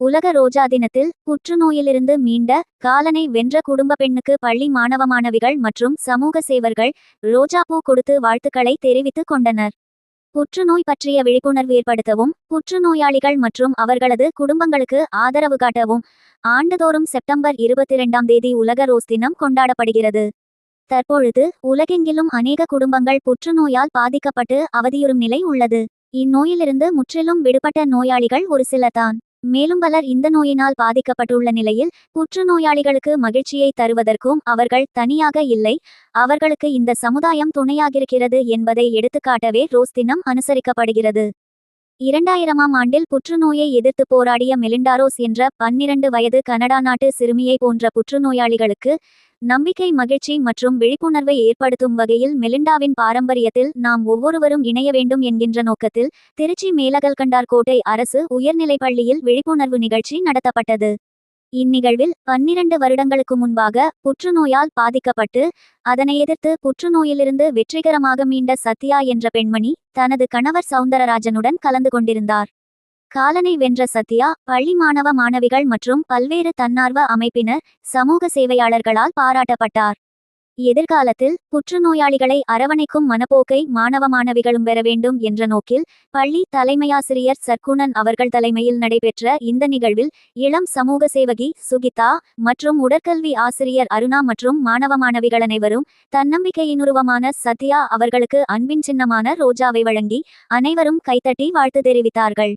உலக ரோஜா தினத்தில் புற்றுநோயிலிருந்து மீண்ட காலனை வென்ற குடும்ப பெண்ணுக்கு பள்ளி மாணவ மாணவிகள் மற்றும் சமூக சேவர்கள் ரோஜாப்பூ கொடுத்து வாழ்த்துக்களை தெரிவித்துக் கொண்டனர். புற்றுநோய் பற்றிய விழிப்புணர்வு ஏற்படுத்தவும் புற்றுநோயாளிகள் மற்றும் அவர்களது குடும்பங்களுக்கு ஆதரவு காட்டவும் ஆண்டுதோறும் செப்டம்பர் இருபத்தி இரண்டாம் தேதி உலக ரோஸ் தினம் கொண்டாடப்படுகிறது. தற்பொழுது உலகெங்கிலும் அநேக குடும்பங்கள் புற்றுநோயால் பாதிக்கப்பட்டு அவதியுறும் நிலை உள்ளது. இந்நோயிலிருந்து முற்றிலும் விடுபட்ட நோயாளிகள் ஒரு சிலர்தான் மேலும் பலர் இந்த நோயினால் பாதிக்கப்பட்டுள்ள நிலையில் புற்றுநோயாளிகளுக்கு மகிழ்ச்சியை தருவதற்கும் அவர்கள் தனியாக இல்லை. அவர்களுக்கு இந்த சமுதாயம் துணையாகிருக்கிறது என்பதை எடுத்துக்காட்டவே ரோஸ் தினம் அனுசரிக்கப்படுகிறது. இரண்டாயிரமாம் ஆண்டில் புற்றுநோயை எதிர்த்து போராடிய மெலிண்டாரோஸ் என்ற பன்னிரண்டு வயது கனடா நாட்டு சிறுமியை போன்ற புற்றுநோயாளிகளுக்கு நம்பிக்கை மகிழ்ச்சி மற்றும் விழிப்புணர்வை ஏற்படுத்தும் வகையில் மெலிண்டாவின் பாரம்பரியத்தில் நாம் ஒவ்வொருவரும் இணைய வேண்டும் என்கின்ற நோக்கத்தில் திருச்சி மேலகல்கண்டார் கோட்டை அரசு உயர்நிலைப் பள்ளியில் விழிப்புணர்வு நிகழ்ச்சி நடத்தப்பட்டது. இந்நிகழ்வில் பன்னிரண்டு வருடங்களுக்கு முன்பாக புற்றுநோயால் பாதிக்கப்பட்டு அதனை எதிர்த்து புற்றுநோயிலிருந்து வெற்றிகரமாக மீண்ட சத்யா என்ற பெண்மணி தனது கணவர் சவுந்தரராஜனுடன் கலந்து கொண்டிருந்தார். காலனை வென்ற சத்யா பள்ளி மாணவ மாணவிகள் மற்றும் பல்வேறு தன்னார்வ அமைப்பினர் சமூக சேவையாளர்களால் பாராட்டப்பட்டார். எதிர்காலத்தில் புற்றுநோயாளிகளை அரவணைக்கும் மனப்போக்கை மாணவ மாணவிகளும் பெற வேண்டும் என்ற நோக்கில் பள்ளி தலைமையாசிரியர் சர்க்குணன் அவர்கள் தலைமையில் நடைபெற்ற இந்த நிகழ்வில் இளம் சமூக சேவகி சுகிதா மற்றும் உடற்கல்வி ஆசிரியர் அருணா மற்றும் மாணவ மாணவிகள் அனைவரும் தன்னம்பிக்கையினுருவமான சத்யா அவர்களுக்கு அன்பின் சின்னமான ரோஜாவை வழங்கி அனைவரும் கைத்தட்டி வாழ்த்து தெரிவித்தார்கள்.